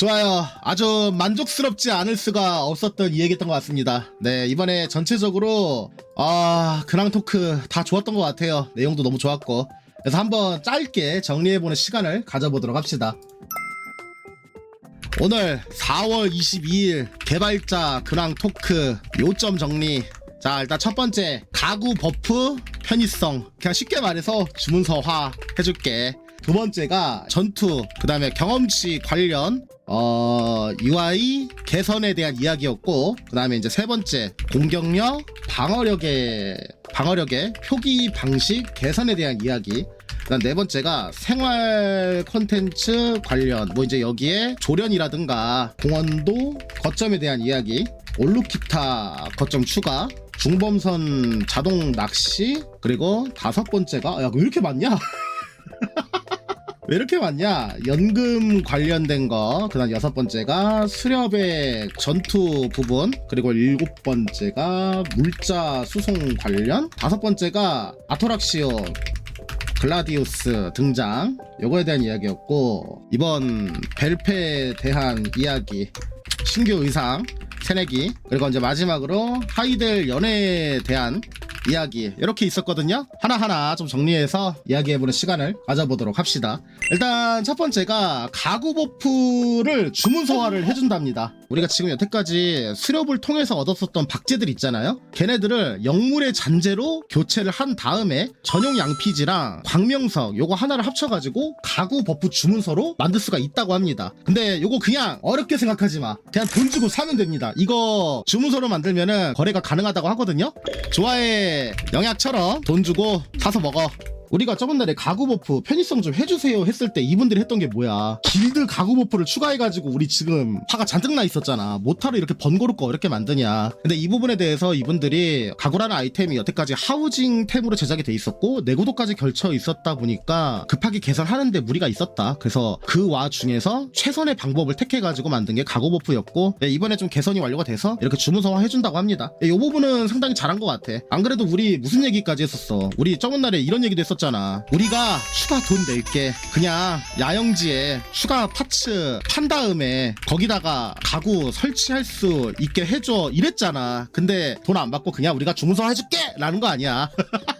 좋아요. 아주 만족스럽지 않을 수가 없었던 이야기였던 것 같습니다. 네, 이번에 전체적으로, 아, 근황 토크 다 좋았던 것 같아요. 내용도 너무 좋았고. 그래서 한번 짧게 정리해보는 시간을 가져보도록 합시다. 오늘 4월 22일 개발자 근황 토크 요점 정리. 자, 일단 첫 번째, 가구 버프 편의성. 그냥 쉽게 말해서 주문서화 해줄게. 두 번째가 전투, 그 다음에 경험치 관련, 어, UI 개선에 대한 이야기였고, 그 다음에 이제 세 번째, 공격력, 방어력의, 방어력의 표기 방식 개선에 대한 이야기. 그 다음 네 번째가 생활 컨텐츠 관련 뭐 이제 여기에 조련이라든가 공원도 거점에 대한 이야기. 올루키타 거점 추가. 중범선 자동 낚시. 그리고 다섯 번째가 야 왜 이렇게 많냐 왜 이렇게 많냐? 연금 관련된 거 그 다음 여섯 번째가 수렵의 전투 부분 그리고 일곱 번째가 물자 수송 관련 다섯 번째가 아토락시오 글라디우스 등장. 요거에 대한 이야기였고 이번 벨페에 대한 이야기 신규 의상 새내기 그리고 이제 마지막으로 하이델 연애에 대한 이야기 이렇게 있었거든요. 하나하나 좀 정리해서 이야기해보는 시간을 가져보도록 합시다. 일단 첫 번째가 가구 버프를 주문서화를 해준답니다 우리가 지금 여태까지 수렵을 통해서 얻었었던 박제들 있잖아요? 걔네들을 영물의 잔재로 교체를 한 다음에 전용 양피지랑 광명석 요거 하나를 합쳐가지고 가구 버프 주문서로 만들 수가 있다고 합니다. 근데 요거 그냥 어렵게 생각하지 마. 그냥 돈 주고 사면 됩니다. 이거 주문서로 만들면은 거래가 가능하다고 하거든요? 좋아해. 영약처럼 돈 주고 사서 먹어 우리가 저번 달에 가구 버프 편의성 좀 해주세요 했을 때 이분들이 했던 게 뭐야? 길드 가구 버프를 추가해가지고 우리 지금 화가 잔뜩 나 있었잖아. 못하러 이렇게 번거롭고 어렵게 만드냐. 근데 이 부분에 대해서 이분들이 가구라는 아이템이 여태까지 하우징 템으로 제작이 돼 있었고 내구도까지 결쳐 있었다 보니까 급하게 개선하는데 무리가 있었다. 그래서 그 와중에서 최선의 방법을 택해가지고 만든 게 가구 버프였고 네, 이번에 좀 개선이 완료가 돼서 이렇게 주문서화 해준다고 합니다. 네, 이 부분은 상당히 잘한 것 같아. 안 그래도 우리 무슨 얘기까지 했었어? 우리 저번 날에 이런 얘기도 했었 잖아. 우리가 추가 돈 낼게. 그냥 야영지에 추가 파츠 판 다음에 거기다가 가구 설치할 수 있게 해줘. 이랬잖아. 근데 돈 안 받고 그냥 우리가 주문서 해줄게! 라는 거 아니야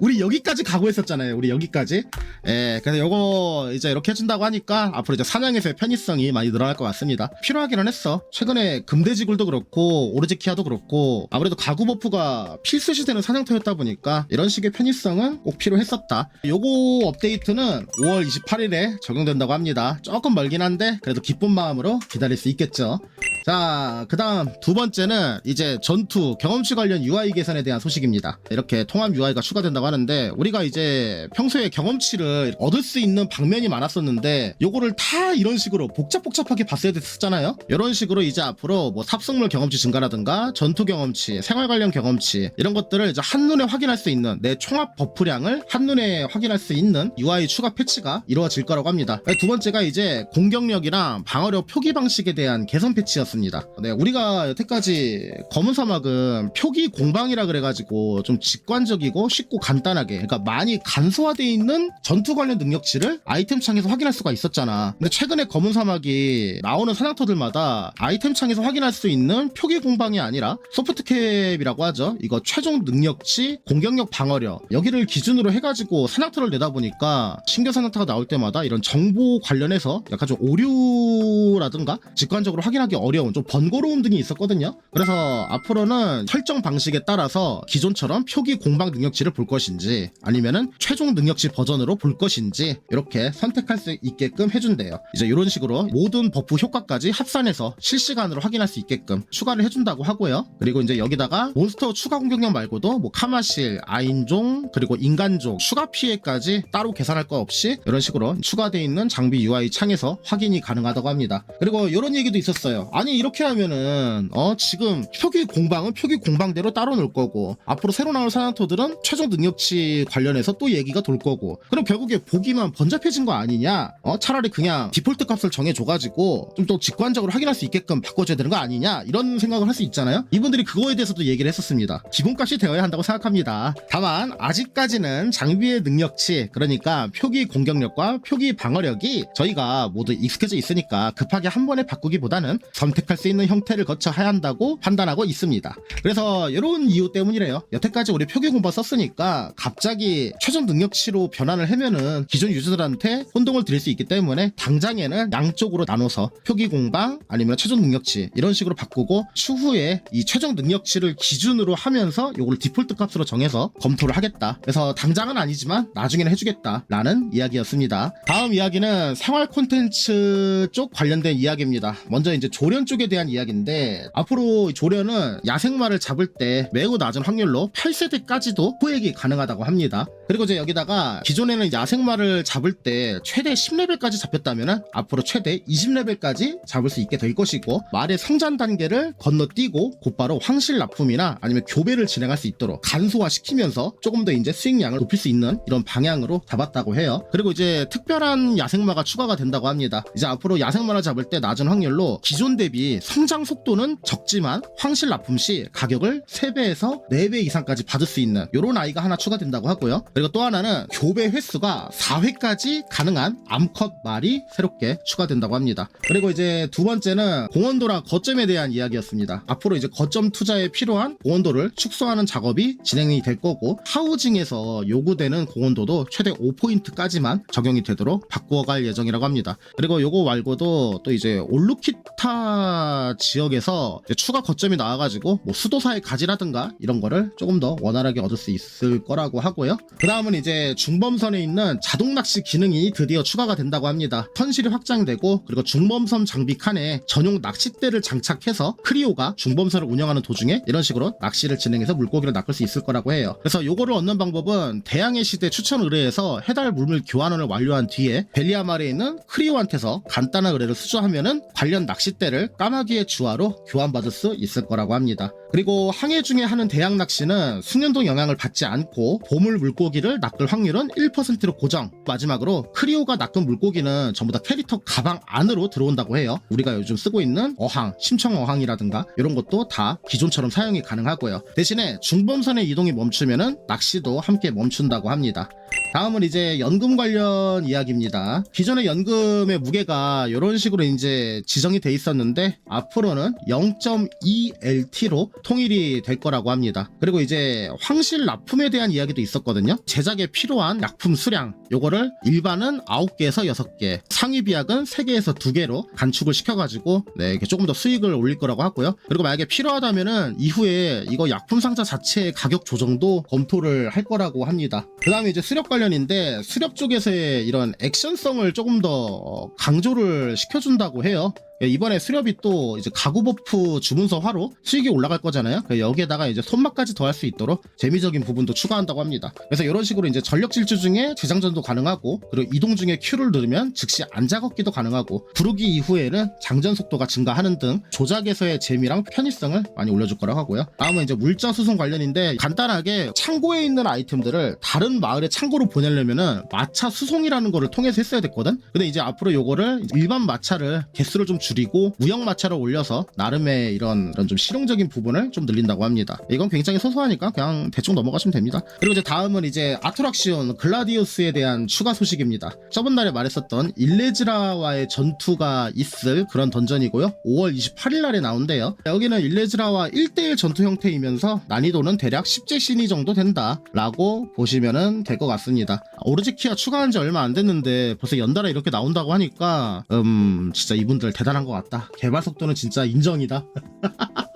우리 여기까지 각오했었잖아요. 우리 여기까지. 예, 그래서 요거 이제 이렇게 해준다고 하니까 앞으로 이제 사냥에서의 편의성이 많이 늘어날 것 같습니다. 필요하기는 했어. 최근에 금대지굴도 그렇고 오르지키아도 그렇고 아무래도 가구 버프가 필수시 되는 사냥터였다 보니까 이런 식의 편의성은 꼭 필요했었다. 요거 업데이트는 5월 28일에 적용된다고 합니다. 조금 멀긴 한데 그래도 기쁜 마음으로 기다릴 수 있겠죠. 자, 그 다음 두 번째는 이제 전투 경험치 관련 UI 개선에 대한 소식입니다. 이렇게 통합 UI가 추가된다고 하는데 우리가 이제 평소에 경험치를 얻을 수 있는 방면이 많았었는데 요거를 다 이런 식으로 복잡복잡하게 봤어야 됐었잖아요. 이런 식으로 이제 앞으로 뭐 삽성물 경험치 증가라든가 전투 경험치, 생활 관련 경험치 이런 것들을 이제 한눈에 확인할 수 있는 내 총합 버프량을 한눈에 확인할 수 있는 UI 추가 패치가 이루어질 거라고 합니다. 두 번째가 이제 공격력이랑 방어력 표기 방식에 대한 개선 패치였습니다. 네, 우리가 여태까지 검은 사막은 표기 공방이라 그래가지고 좀 직관적이고 쉽고 간단하게, 그러니까 많이 간소화되어 있는 전투 관련 능력치를 아이템 창에서 확인할 수가 있었잖아. 근데 최근에 검은 사막이 나오는 사냥터들마다 아이템 창에서 확인할 수 있는 표기 공방이 아니라 소프트캡이라고 하죠. 이거 최종 능력치, 공격력, 방어력 여기를 기준으로 해가지고 사냥터를 내다 보니까 신규 사냥터가 나올 때마다 이런 정보 관련해서 약간 좀 오류라든가 직관적으로 확인하기 어려운 좀 번거로움 등이 있었거든요. 그래서 앞으로는 설정 방식에 따라서 기존처럼 표기 공방 능력치를 볼 것 인지 아니면은 최종 능력치 버전으로 볼 것인지 이렇게 선택할 수 있게끔 해준대요. 이제 이런 식으로 모든 버프 효과까지 합산해서 실시간으로 확인할 수 있게끔 추가를 해준다고 하고요. 그리고 이제 여기다가 몬스터 추가 공격력 말고도 뭐 카마실, 아인종 그리고 인간종 추가 피해까지 따로 계산할 거 없이 이런 식으로 추가되어 있는 장비 UI 창에서 확인이 가능하다고 합니다. 그리고 이런 얘기도 있었어요. 아니 이렇게 하면은 어 지금 표기 공방은 표기 공방대로 따로 놓을 거고 앞으로 새로 나올 사냥터들은 최종 능력 치 관련해서 또 얘기가 돌 거고 그럼 결국에 보기만 번잡해진 거 아니냐? 어 차라리 그냥 디폴트 값을 정해줘가지고 좀 더 직관적으로 확인할 수 있게끔 바꿔줘야 되는 거 아니냐? 이런 생각을 할 수 있잖아요. 이분들이 그거에 대해서도 얘기를 했었습니다. 기본값이 되어야 한다고 생각합니다. 다만 아직까지는 장비의 능력치 그러니까 표기 공격력과 표기 방어력이 저희가 모두 익숙해져 있으니까 급하게 한 번에 바꾸기보다는 선택할 수 있는 형태를 거쳐야 한다고 판단하고 있습니다. 그래서 이런 이유 때문이래요. 여태까지 우리 표기 공부 썼으니까 갑자기 최종 능력치로 변환을 하면은 기존 유저들한테 혼동을 드릴 수 있기 때문에 당장에는 양쪽으로 나눠서 표기 공방 아니면 최종 능력치 이런 식으로 바꾸고 추후에 이 최종 능력치를 기준으로 하면서 요걸 디폴트 값으로 정해서 검토를 하겠다. 그래서 당장은 아니지만 나중에는 해주겠다라는 이야기였습니다. 다음 이야기는 생활 콘텐츠 쪽 관련된 이야기입니다. 먼저 이제 조련 쪽에 대한 이야기인데 앞으로 조련은 야생마를 잡을 때 매우 낮은 확률로 8세대까지도 포획이 가능 하다고 합니다. 그리고 이제 여기다가 기존에는 야생마를 잡을 때 최대 10레벨까지 잡혔다면 앞으로 최대 20레벨까지 잡을 수 있게 될 것이고 말의 성장 단계를 건너뛰고 곧바로 황실 납품이나 아니면 교배를 진행할 수 있도록 간소화시키면서 조금 더 이제 수익량을 높일 수 있는 이런 방향으로 잡았다고 해요. 그리고 이제 특별한 야생마가 추가가 된다고 합니다. 이제 앞으로 야생마를 잡을 때 낮은 확률로 기존 대비 성장 속도는 적지만 황실 납품 시 가격을 3배에서 4배 이상까지 받을 수 있는 이런 아이가 하나 추가된다고 하고요. 그리고 또 하나는 교배 횟수가 4회까지 가능한 암컷 말이 새롭게 추가된다고 합니다. 그리고 이제 두 번째는 공원도랑 거점에 대한 이야기였습니다. 앞으로 이제 거점 투자에 필요한 공원도를 축소하는 작업이 진행이 될 거고 하우징에서 요구되는 공원도도 최대 5포인트까지만 적용이 되도록 바꾸어 갈 예정이라고 합니다. 그리고 요거 말고도 또 이제 올루키타 지역에서 추가 거점이 나와가지고 뭐 수도사의 가지라든가 이런 거를 조금 더 원활하게 얻을 수 있을 거라고 하고요. 그 다음은 이제 중범선에 있는 자동 낚시 기능이 드디어 추가가 된다고 합니다. 선실이 확장되고 그리고 중범선 장비 칸에 전용 낚싯대를 장착해서 크리오가 중범선을 운영하는 도중에 이런 식으로 낚시를 진행해서 물고기를 낚을 수 있을 거라고 해요. 그래서 요거를 얻는 방법은 대양의 시대 추천 의뢰에서 해달 물물 교환원을 완료한 뒤에 벨리아말에 있는 크리오한테서 간단한 의뢰를 수주하면은 관련 낚싯대를 까마귀의 주화로 교환받을 수 있을 거라고 합니다. 그리고 항해 중에 하는 대양 낚시는 숙련도 영향을 받지 않고 보물 물고기를 낚을 확률은 1%로 고정. 마지막으로 크리오가 낚은 물고기는 전부 다 캐릭터 가방 안으로 들어온다고 해요. 우리가 요즘 쓰고 있는 어항, 심청 어항이라든가 이런 것도 다 기존처럼 사용이 가능하고요. 대신에 중범선의 이동이 멈추면은 낚시도 함께 멈춘다고 합니다. 다음은 이제 연금 관련 이야기입니다. 기존의 연금의 무게가 이런 식으로 이제 지정이 돼 있었는데 앞으로는 0.2LT로 통일이 될 거라고 합니다. 그리고 이제 황실 납품에 대한 이야기도 있었거든요. 제작에 필요한 약품 수량 요거를 일반은 9개에서 6개, 상위 비약은 3개에서 2개로 간축을 시켜가지고 네, 이렇게 조금 더 수익을 올릴 거라고 하고요. 그리고 만약에 필요하다면은 이후에 이거 약품 상자 자체의 가격 조정도 검토를 할 거라고 합니다. 그 다음에 이제 수렵 관련 인데 수렵 쪽에서의 이런 액션성을 조금 더 강조를 시켜준다고 해요. 예, 이번에 수렵이 또 이제 가구 버프 주문서화로 수익이 올라갈 거잖아요. 그래서 여기에다가 이제 손맛까지 더할 수 있도록 재미적인 부분도 추가한다고 합니다. 그래서 이런 식으로 이제 전력 질주 중에 재장전도 가능하고 그리고 이동 중에 Q를 누르면 즉시 안자 걷기도 가능하고 부르기 이후에는 장전 속도가 증가하는 등 조작에서의 재미랑 편의성을 많이 올려줄 거라고 하고요. 다음은 이제 물자 수송 관련인데 간단하게 창고에 있는 아이템들을 다른 마을의 창고로 보내려면은 마차 수송이라는 거를 통해서 했어야 됐거든. 근데 이제 앞으로 요거를 일반 마차를 개수를 좀 줄 이고 무형 마차를 올려서 나름의 이런, 이런 좀 실용적인 부분을 좀 늘린다고 합니다. 이건 굉장히 소소하니까 그냥 대충 넘어가시면 됩니다. 그리고 이제 다음은 이제 아트락시온 글라디우스에 대한 추가 소식입니다. 저번 달에 말했었던 일레즈라와의 전투가 있을 그런 던전이고요. 5월 28일 날에 나온대요. 여기는 일레즈라와 1대1 전투 형태이면서 난이도는 대략 10제 신이 정도 된다라고 보시면은 될 것 같습니다. 오르지키아 추가한 지 얼마 안 됐는데 벌써 연달아 이렇게 나온다고 하니까 음 진짜 이분들 대단한 것 같다. 개발 속도는 진짜 인정이다.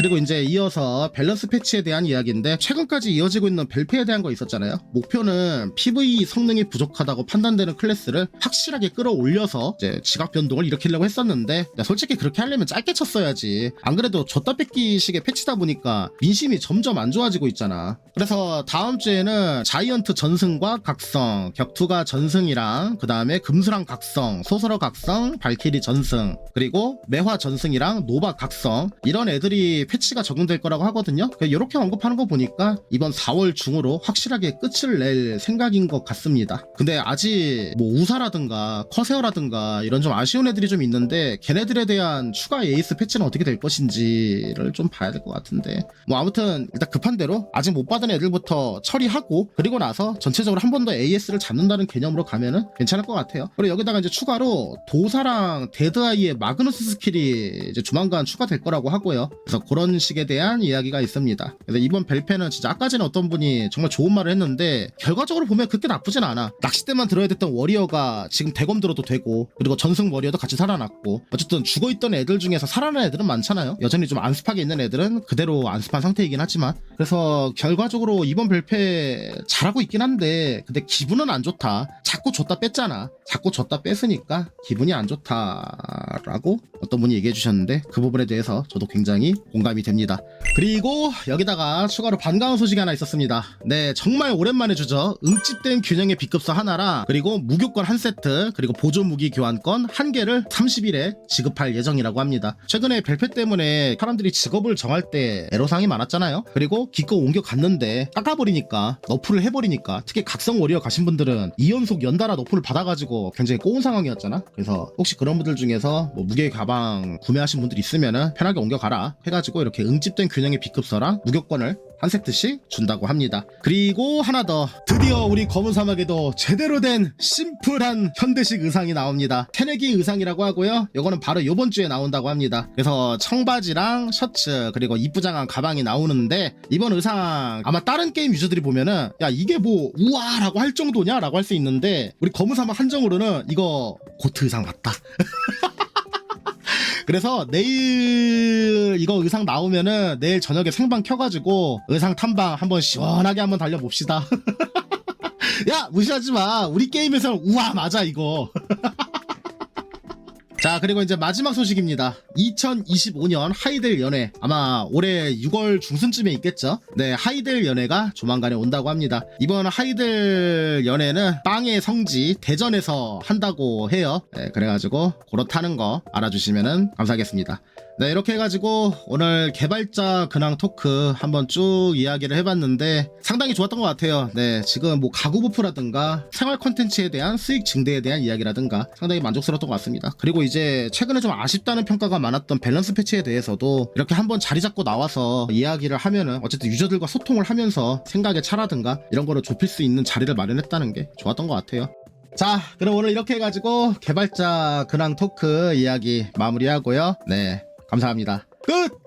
그리고 이제 이어서 밸런스 패치에 대한 이야기인데 최근까지 이어지고 있는 벨페에 대한 거 있었잖아요. 목표는 PV 성능이 부족하다고 판단되는 클래스를 확실하게 끌어올려서 이제 지각 변동을 일으키려고 했었는데 야, 솔직히 그렇게 하려면 짧게 쳤어야지. 안 그래도 줬다 뺏기식의 패치다 보니까 민심이 점점 안 좋아지고 있잖아. 그래서 다음 주에는 자이언트 전승과 각성, 격투가 전승이랑 그 다음에 금수랑 각성, 소설어 각성, 발키리 전승 그리고 매화 전승이랑 노바 각성 이런 애들이 패치가 적용될 거라고 하거든요. 이렇게 언급하는 거 보니까 이번 4월 중으로 확실하게 끝을 낼 생각인 것 같습니다. 근데 아직 뭐 우사라든가 커세어라든가 이런 좀 아쉬운 애들이 좀 있는데 걔네들에 대한 추가 에이스 패치는 어떻게 될 것인지를 좀 봐야 될 것 같은데 뭐 아무튼 일단 급한 대로 아직 못 받은 애들부터 처리하고 그리고 나서 전체적으로 한 번 더 AS를 잡는다는 개념으로 가면은 괜찮을 것 같아요. 그리고 여기다가 이제 추가로 도사랑 데드아이의 마그누스 스킬이 이제 조만간 추가될 거라고 하고요. 그래서 그런 식에 대한 이야기가 있습니다. 그래서 이번 벨페는 진짜 아까 전에 어떤 분이 정말 좋은 말을 했는데 결과적으로 보면 그렇게 나쁘진 않아. 낚싯대만 들어야 됐던 워리어가 지금 대검 들어도 되고 그리고 전승 워리어도 같이 살아났고 어쨌든 죽어있던 애들 중에서 살아난 애들은 많잖아요. 여전히 좀 안습하게 있는 애들은 그대로 안습한 상태이긴 하지만 그래서 결과적으로 이번 벨페 잘하고 있긴 한데 근데 기분은 안 좋다. 자꾸 줬다 뺐잖아. 자꾸 줬다 뺐으니까 기분이 안 좋다라고 어떤 분이 얘기해 주셨는데 그 부분에 대해서 저도 굉장히 공 감이 됩니다. 그리고 여기다가 추가로 반가운 소식이 하나 있었습니다. 네, 정말 오랜만에 주죠. 응집된 균형의 B급서 하나랑 그리고 무교권 한 세트 그리고 보조 무기 교환권 한 개를 30일에 지급할 예정이라고 합니다. 최근에 벨페 때문에 사람들이 직업을 정할 때 애로사항이 많았잖아요. 그리고 기껏 옮겨 갔는데 깎아버리니까 너프를 해버리니까 특히 각성 워리어 가신 분들은 2연속 연달아 너프를 받아가지고 굉장히 꼬운 상황이었잖아. 그래서 혹시 그런 분들 중에서 뭐 무게 가방 구매하신 분들 있으면은 편하게 옮겨 가라 해가지고 이렇게 응집된 균형의 B급서랑 무교권을 한 세트씩 준다고 합니다. 그리고 하나 더 드디어 우리 검은 사막에도 제대로 된 심플한 현대식 의상이 나옵니다. 테네기 의상이라고 하고요. 요거는 바로 요번 주에 나온다고 합니다. 그래서 청바지랑 셔츠 그리고 이쁘장한 가방이 나오는데 이번 의상 아마 다른 게임 유저들이 보면은 야 이게 뭐 우와라고 할 정도냐라고 할 수 있는데 우리 검은 사막 한정으로는 이거 고트 의상 맞다. 그래서 내일 이거 의상 나오면은 내일 저녁에 생방 켜가지고 의상 탐방 한번 시원하게 한번 달려봅시다. 야 무시하지 마. 우리 게임에서는 우와 맞아 이거. 자 그리고 이제 마지막 소식입니다. 2025년 하이델 연애. 아마 올해 6월 중순쯤에 있겠죠? 네 하이델 연애가 조만간에 온다고 합니다. 이번 하이델 연애는 빵의 성지 대전에서 한다고 해요. 네, 그래가지고 그렇다는 거 알아주시면 감사하겠습니다 네 이렇게 해가지고 오늘 개발자 근황 토크 한번 쭉 이야기를 해봤는데 상당히 좋았던 것 같아요. 네 지금 뭐 가구 부프라든가 생활 콘텐츠에 대한 수익 증대에 대한 이야기라든가 상당히 만족스러웠던 것 같습니다. 그리고 이제 최근에 좀 아쉽다는 평가가 많았던 밸런스 패치에 대해서도 이렇게 한번 자리 잡고 나와서 이야기를 하면은 어쨌든 유저들과 소통을 하면서 생각의 차라든가 이런 거를 좁힐 수 있는 자리를 마련했다는 게 좋았던 것 같아요. 자, 그럼 오늘 이렇게 해가지고 개발자 근황 토크 이야기 마무리하고요. 네, 감사합니다. 끝!